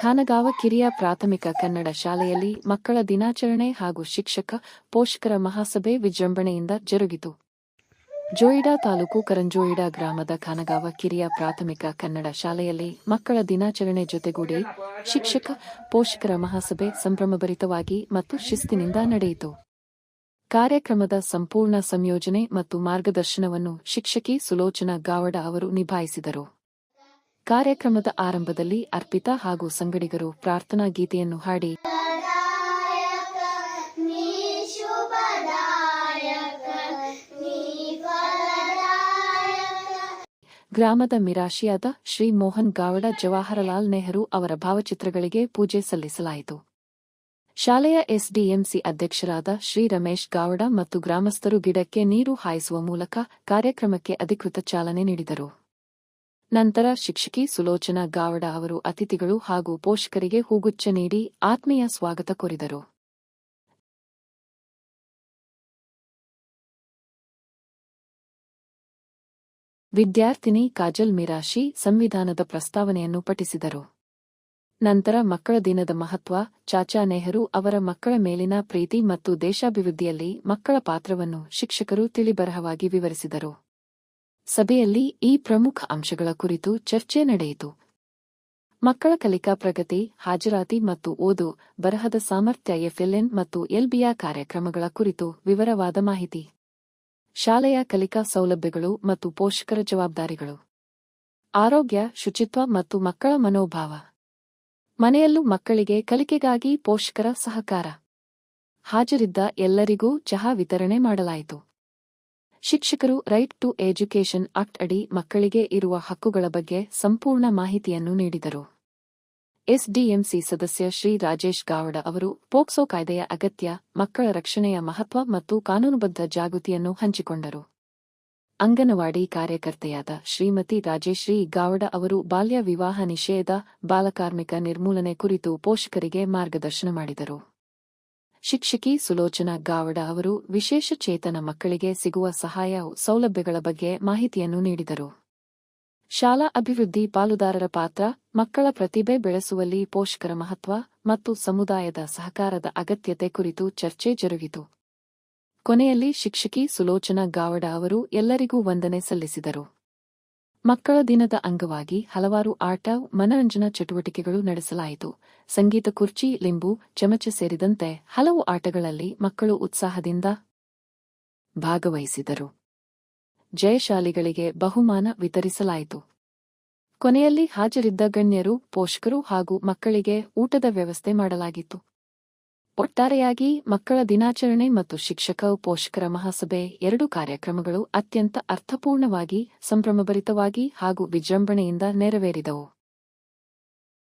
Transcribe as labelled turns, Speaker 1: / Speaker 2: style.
Speaker 1: ಖಾನಗಾವ ಕಿರಿಯ ಪ್ರಾಥಮಿಕ ಕನ್ನಡ ಶಾಲೆಯಲ್ಲಿ ಮಕ್ಕಳ ದಿನಾಚರಣೆ ಹಾಗೂ ಶಿಕ್ಷಕ, ಪೋಷಕರ ಮಹಾಸಭೆ ವಿಜೃಂಭಣೆಯಿಂದ ಜರುಗಿತು. ಜೋಯಿಡಾ ತಾಲೂಕು ಕರಂಜೋಯಿಡಾ ಗ್ರಾಮದ ಖಾನಗಾವ ಕಿರಿಯ ಪ್ರಾಥಮಿಕ ಕನ್ನಡ ಶಾಲೆಯಲ್ಲಿ ಮಕ್ಕಳ ದಿನಾಚರಣೆ ಜೊತೆಗೂಡಿ ಶಿಕ್ಷಕ, ಪೋಷಕರ ಮಹಾಸಭೆ ಸಂಭ್ರಮಭರಿತವಾಗಿ ಮತ್ತು ಶಿಸ್ತಿನಿಂದ ನಡೆಯಿತು. ಕಾರ್ಯಕ್ರಮದ ಸಂಪೂರ್ಣ ಸಂಯೋಜನೆ ಮತ್ತು ಮಾರ್ಗದರ್ಶನವನ್ನು ಶಿಕ್ಷಕಿ ಸುಲೋಚನಾ ಗಾವಡ ಅವರು ನಿಭಾಯಿಸಿದರು. ಕಾರ್ಯಕ್ರಮದ ಆರಂಭದಲ್ಲಿ ಅರ್ಪಿತಾ ಹಾಗೂ ಸಂಗಡಿಗರು ಪ್ರಾರ್ಥನಾ ಗೀತೆಯನ್ನು ಹಾಡಿ. ಗ್ರಾಮದ ಮಿರಾಶಿಯಾದ ಶ್ರೀ ಮೋಹನ್ ಗಾವಡ ಜವಾಹರಲಾಲ್ ನೆಹರು ಅವರ ಭಾವಚಿತ್ರಗಳಿಗೆ ಪೂಜೆ ಸಲ್ಲಿಸಲಾಯಿತು. ಶಾಲೆಯ ಎಸ್ಡಿಎಂಸಿ ಅಧ್ಯಕ್ಷರಾದ ಶ್ರೀ ರಮೇಶ್ ಗಾವಡ ಮತ್ತು ಗ್ರಾಮಸ್ಥರು ಗಿಡಕ್ಕೆ ನೀರು ಹಾಯಿಸುವ ಮೂಲಕ ಕಾರ್ಯಕ್ರಮಕ್ಕೆ ಅಧಿಕೃತ ಚಾಲನೆ ನೀಡಿದರು. ನಂತರ ಶಿಕ್ಷಕಿ ಸುಲೋಚನಾ ಗಾವಡ ಅವರು ಅತಿಥಿಗಳು ಹಾಗೂ ಪೋಷಕರಿಗೆ ಹೂಗುಚ್ಚ ನೀಡಿ ಆತ್ಮೀಯ ಸ್ವಾಗತ ಕೋರಿದರು. ವಿದ್ಯಾರ್ಥಿನಿ ಕಾಜಲ್ ಮಿರಾಶಿ ಸಂವಿಧಾನದ ಪ್ರಸ್ತಾವನೆಯನ್ನು ಪಠಿಸಿದರು. ನಂತರ ಮಕ್ಕಳ ದಿನದ ಮಹತ್ವ, ಚಾಚಾ ನೆಹರು ಅವರ ಮಕ್ಕಳ ಮೇಲಿನ ಪ್ರೀತಿ ಮತ್ತು ದೇಶಾಭಿವೃದ್ಧಿಯಲ್ಲಿ ಮಕ್ಕಳ ಪಾತ್ರವನ್ನು ಶಿಕ್ಷಕರು ತಿಳಿಬರಹವಾಗಿ ವಿವರಿಸಿದರು. ಸಭೆಯಲ್ಲಿ ಈ ಪ್ರಮುಖ ಅಂಶಗಳ ಕುರಿತು ಚರ್ಚೆ ನಡೆಯಿತು. ಮಕ್ಕಳ ಕಲಿಕಾ ಪ್ರಗತಿ, ಹಾಜರಾತಿ ಮತ್ತು ಓದು, ಬರಹದ ಸಾಮರ್ಥ್ಯ ಎಫ್ಎಲ್ಎನ್ ಮತ್ತು ಎಲ್ಬಿಯ ಕಾರ್ಯಕ್ರಮಗಳ ಕುರಿತು ವಿವರವಾದ ಮಾಹಿತಿ. ಶಾಲೆಯ ಕಲಿಕಾ ಸೌಲಭ್ಯಗಳು ಮತ್ತು ಪೋಷಕರ ಜವಾಬ್ದಾರಿಗಳು. ಆರೋಗ್ಯ, ಶುಚಿತ್ವ ಮತ್ತು ಮಕ್ಕಳ ಮನೋಭಾವ. ಮನೆಯಲ್ಲೂ ಮಕ್ಕಳಿಗೆ ಕಲಿಕೆಗಾಗಿ ಪೋಷಕರ ಸಹಕಾರ. ಹಾಜರಿದ್ದ ಎಲ್ಲರಿಗೂ ಚಹಾ ವಿತರಣೆ ಮಾಡಲಾಯಿತು. ಶಿಕ್ಷಕರು ರೈಟ್ ಟು ಎಜುಕೇಷನ್ ಆಕ್ಟ್ ಅಡಿ ಮಕ್ಕಳಿಗೆ ಇರುವ ಹಕ್ಕುಗಳ ಬಗ್ಗೆ ಸಂಪೂರ್ಣ ಮಾಹಿತಿಯನ್ನು ನೀಡಿದರು. ಎಸ್ಡಿಎಂಸಿ ಸದಸ್ಯ ಶ್ರೀ ರಾಜೇಶ್ ಗಾವಡ ಅವರು ಪೋಕ್ಸೋ ಕಾಯ್ದೆಯ ಅಗತ್ಯ, ಮಕ್ಕಳ ರಕ್ಷಣೆಯ ಮಹತ್ವ ಮತ್ತು ಕಾನೂನುಬದ್ಧ ಜಾಗೃತಿಯನ್ನು ಹಂಚಿಕೊಂಡರು. ಅಂಗನವಾಡಿ ಕಾರ್ಯಕರ್ತೆಯಾದ ಶ್ರೀಮತಿ ರಾಜೇಶ್ರೀ ಗಾವಡ ಅವರು ಬಾಲ್ಯ ವಿವಾಹ ನಿಷೇಧ, ಬಾಲಕಾರ್ಮಿಕ ನಿರ್ಮೂಲನೆ ಕುರಿತು ಪೋಷಕರಿಗೆ ಮಾರ್ಗದರ್ಶನ ಮಾಡಿದರು. ಶಿಕ್ಷಕಿ ಸುಲೋಚನಾ ಗಾವಡ ಅವರು ವಿಶೇಷ ಚೇತನ ಮಕ್ಕಳಿಗೆ ಸಿಗುವ ಸಹಾಯ ಸೌಲಭ್ಯಗಳ ಬಗ್ಗೆ ಮಾಹಿತಿಯನ್ನು ನೀಡಿದರು. ಶಾಲಾ ಅಭಿವೃದ್ಧಿ ಪಾಲುದಾರರ ಪಾತ್ರ, ಮಕ್ಕಳ ಪ್ರತಿಭೆ ಬೆಳೆಸುವಲ್ಲಿ ಪೋಷಕರ ಮಹತ್ವ ಮತ್ತು ಸಮುದಾಯದ ಸಹಕಾರದ ಅಗತ್ಯತೆ ಕುರಿತು ಚರ್ಚೆ ಜರುಗಿತು. ಕೊನೆಯಲ್ಲಿ ಶಿಕ್ಷಕಿ ಸುಲೋಚನಾ ಗಾವಡ ಅವರು ಎಲ್ಲರಿಗೂ ವಂದನೆ ಸಲ್ಲಿಸಿದರು. ಮಕ್ಕಳ ದಿನದ ಅಂಗವಾಗಿ ಹಲವಾರು ಆಟ, ಮನರಂಜನಾ ಚಟುವಟಿಕೆಗಳು ನಡೆಸಲಾಯಿತು. ಸಂಗೀತ ಕುರ್ಚಿ, ಲಿಂಬು, ಚಮಚ ಸೇರಿದಂತೆ ಹಲವು ಆಟಗಳಲ್ಲಿ ಮಕ್ಕಳು ಉತ್ಸಾಹದಿಂದ ಭಾಗವಹಿಸಿದರು. ಜಯಶಾಲಿಗಳಿಗೆ ಬಹುಮಾನ ವಿತರಿಸಲಾಯಿತು. ಕೊನೆಯಲ್ಲಿ ಹಾಜರಿದ್ದ ಗಣ್ಯರು, ಪೋಷಕರು ಹಾಗೂ ಮಕ್ಕಳಿಗೆ ಊಟದ ವ್ಯವಸ್ಥೆ ಮಾಡಲಾಗಿತ್ತು. ಒಟ್ಟಾರೆಯಾಗಿ ಮಕ್ಕಳ ದಿನಾಚರಣೆ ಮತ್ತು ಶಿಕ್ಷಕ ಪೋಷಕರ ಮಹಾಸಭೆ ಎರಡು ಕಾರ್ಯಕ್ರಮಗಳು ಅತ್ಯಂತ ಅರ್ಥಪೂರ್ಣವಾಗಿ ಸಂಭ್ರಮಭರಿತವಾಗಿ ಹಾಗೂ ವಿಜೃಂಭಣೆಯಿಂದ ನೆರವೇರಿದವು.